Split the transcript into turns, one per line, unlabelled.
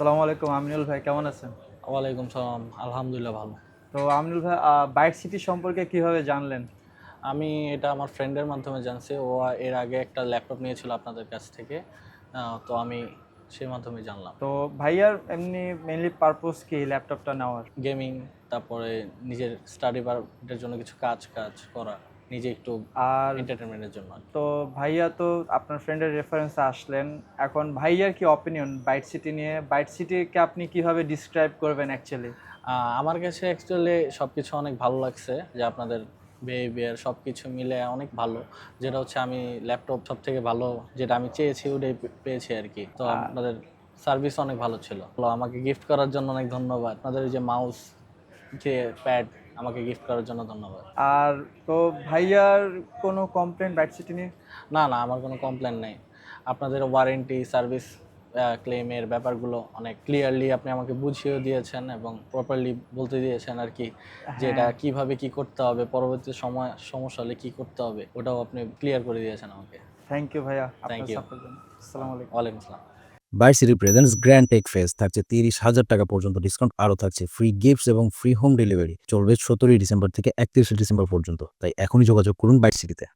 আসসালামু আলাইকুম আমিনুল ভাই কেমন আছেন?
ওয়ালাইকুম সালাম আলহামদুলিল্লাহ ভালো।
তো আমিনুল ভাই বাইট সিটি সম্পর্কে কীভাবে জানলেন?
আমি এটা আমার ফ্রেন্ডের মাধ্যমে জানছি ও এর আগে একটা ল্যাপটপ নিয়েছিল আপনাদের কাছ থেকে তো আমি সেই মাধ্যমে জানলাম।
তো ভাইয়ার এমনি মেইনলি পারপোজ কি ল্যাপটপটা নেওয়ার?
গেমিং তারপরে নিজের স্টাডি পারপোর্টের জন্য কিছু কাজ কাজ করা। নিজে একটু
আর
এন্টারটেনমেন্টের জন্য
তো ভাইয়া তো আপনার ফ্রেন্ডের রেফারেন্সে আসলেন। এখন ভাইয়ার কি অপিনিয়ন বাইট সিটি নিয়ে? বাইট সিটিকে আপনি কীভাবে ডিসক্রাইব করবেন অ্যাকচুয়ালি
আমার কাছে অ্যাকচুয়ালি সব কিছু অনেক ভালো লাগছে যে আপনাদের বিহেভিয়ার সব কিছু মিলে অনেক ভালো। যেটা হচ্ছে আমি ল্যাপটপ সব থেকে ভালো যেটা আমি চেয়েছি ওটাই পেয়েছি আর কি। তো আপনাদের সার্ভিস অনেক ভালো ছিল। আমাকে গিফট করার জন্য অনেক ধন্যবাদ। আপনাদের যে মাউস যে প্যাড আমাকে গিফট করার জন্য ধন্যবাদ।
আর তো ভাইয়ার কোনো কমপ্লেন বাইট সিটি নিয়ে
না না আমার কোনো কমপ্লেন নেই। আপনাদের ওয়ারেন্টি সার্ভিস ক্লেমের ব্যাপারগুলো অনেক ক্লিয়ারলি আপনি আমাকে বুঝিয়েও দিয়েছেন এবং প্রপারলি বলতে দিয়েছেন আর কি যে এটা
হ্যাঁ।
কীভাবে কি করতে হবে পরবর্তী সময় সমস্যা হলে কী করতে হবে ওটাও আপনি ক্লিয়ার করে দিয়েছেন আমাকে।
থ্যাংক ইউ ভাইয়া
থ্যাংক.
সাপোর্ট আসসালামু আলাইকুম।
ওয়ালাইকুম আসসালাম।
Varsity presents grand tech fest থাকছে তিরিশ হাজার টাকা পর্যন্ত ডিসকাউন্ট আরও থাকছে ফ্রি গিফটস এবং ফ্রি হোম ডেলিভারি চলবে সতেরোই ডিসেম্বর থেকে একত্রিশে ডিসেম্বর পর্যন্ত। তাই এখনই যোগাযোগ করুন বাইট সিটিতে